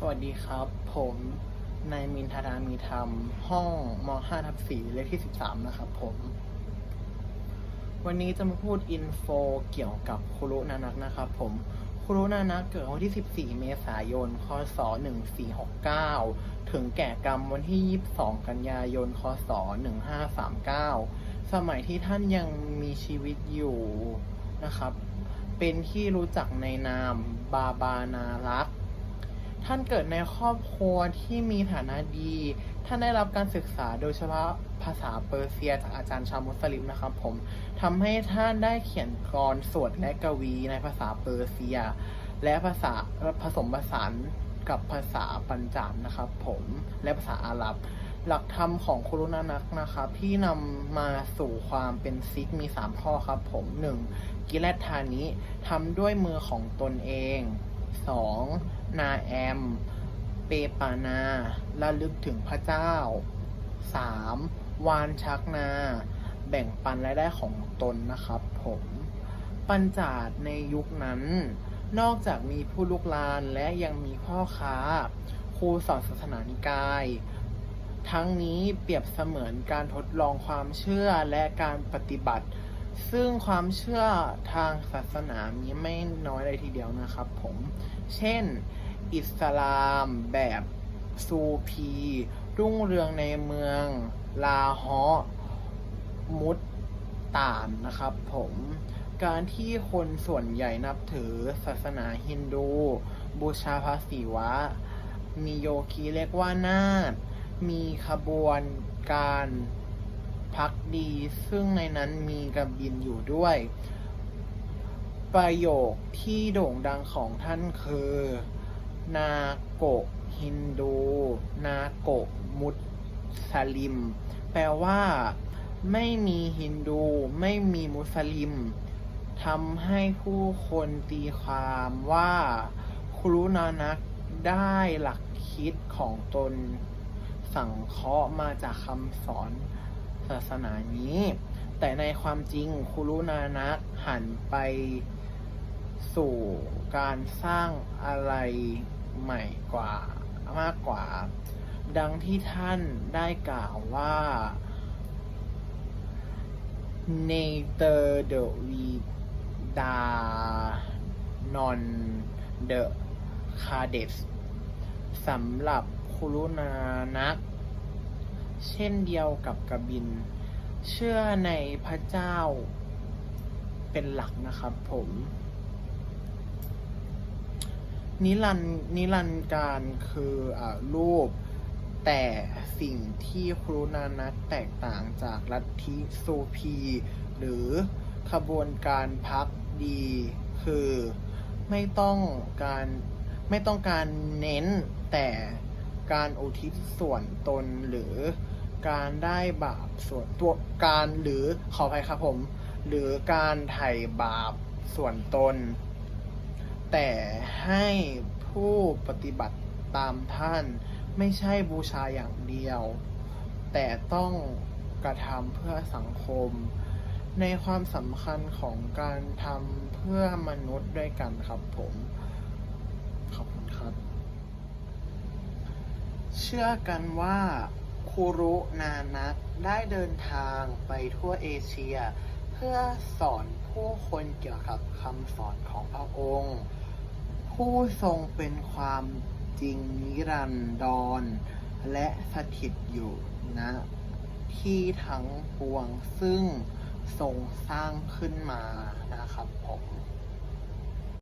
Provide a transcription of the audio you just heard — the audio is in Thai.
สวัสดีครับ ผมนายมินทารามีธรรม ห้องม 5 ทับ4เลขที่ 13 นะครับผม วันนี้จะมาพูดอินโฟเกี่ยวกับคุรุนานักนะครับผมคุรุนานักเกิดวันที่ 14 เมษายน คศ 1469 ถึงแก่กรรมวันที่ 22 กันยายน คศ 1539 สมัยที่ท่านยังมีชีวิตอยู่นะครับ เป็นที่รู้จักในนามบาบานารักษ์ ท่านเกิดในครอบครัวที่มีฐานะดี ท่านได้รับการศึกษาโดยเฉพาะภาษาเปอร์เซียจากอาจารย์ชาวมุสลิมนะครับผมทำให้ท่านได้เขียนกรสวดและกวีในภาษาเปอร์เซีย และภาษาผสมผสานกับภาษาปัญจามนะครับผมและภาษาอาหรับ หลักธรรมของคุรุนานักนะครับที่นำมาสู่ความเป็นซิกมี 3 ข้อครับผม 1. กิเลสทานิทำด้วยมือของตนเอง 2. นาแอม เปปานาระลึกถึงพระเจ้า 3. วานชักนา แบ่งปันรายได้ของตนนะครับผมปัญจาดในยุคนั้น นอกจากมีผู้ลุกลานและยังมีพ่อค้า ครูสอนศาสนานิกาย ทั้งนี้เปรียบเสมือนการทดลองความเชื่อและการปฏิบัติ ซึ่งความเชื่อทางศาสนามีไม่น้อยเลยทีเดียวนะครับผม เช่น อิสลามแบบซูพี รุ่งเรืองในเมือง ลาฮอมุตตานนะครับผม การที่คนส่วนใหญ่นับถือศาสนาฮินดู บูชาพระศิวะ มีโยคีเรียกว่านาฏมีขบวนการ พักดี ซึ่งในนั้นมีกระบินอยู่ด้วย ประโยคที่โด่งดังของท่านคือ นาโกฮินดู นาโกมุสลิม แปลว่า ไม่มีฮินดู ไม่มีมุสลิมทำให้ผู้คนตีความว่าครูนานักได้หลักคิดของตน สังเคราะห์มาจากคำสอน ศาสนานี้ แต่ในความจริงครูนานักหันไปสู่การสร้างอะไรใหม่กว่ามากกว่า ดังที่ท่านได้กล่าวว่า Neither the Vida non the Cades สำหรับคุรุนานัก เช่นเดียวกับกบิน เชื่อในพระเจ้าเป็นหลักนะครับผม นิรันนิรันการคืออรูปแต่สิ่งที่ครูนานักแตกต่างจากลัทธิซูพี หรือขบวนการพักดีคือไม่ต้องการไม่ต้องการเน้นแต่ การอุทิศส่วนตนหรือการได้บาปส่วนตัวการหรือขออภัยครับผม หรือการไถ่บาปส่วนตน แต่ให้ผู้ปฏิบัติตามท่านไม่ใช่บูชาอย่างเดียว แต่ต้องกระทำเพื่อสังคม ในความสำคัญของการทำเพื่อมนุษย์ด้วยกันครับผม ขอบคุณครับ เชื่อกันว่าคูรุนานักได้เดินทางไปทั่วเอเชีย เพื่อสอนผู้คนเกี่ยวกับคำสอนของพระองค์ ผู้ทรงเป็นความจริงนิรันดร และสถิตอยู่ณที่ทั้งปวงซึ่งทรงสร้างขึ้นมานะครับผม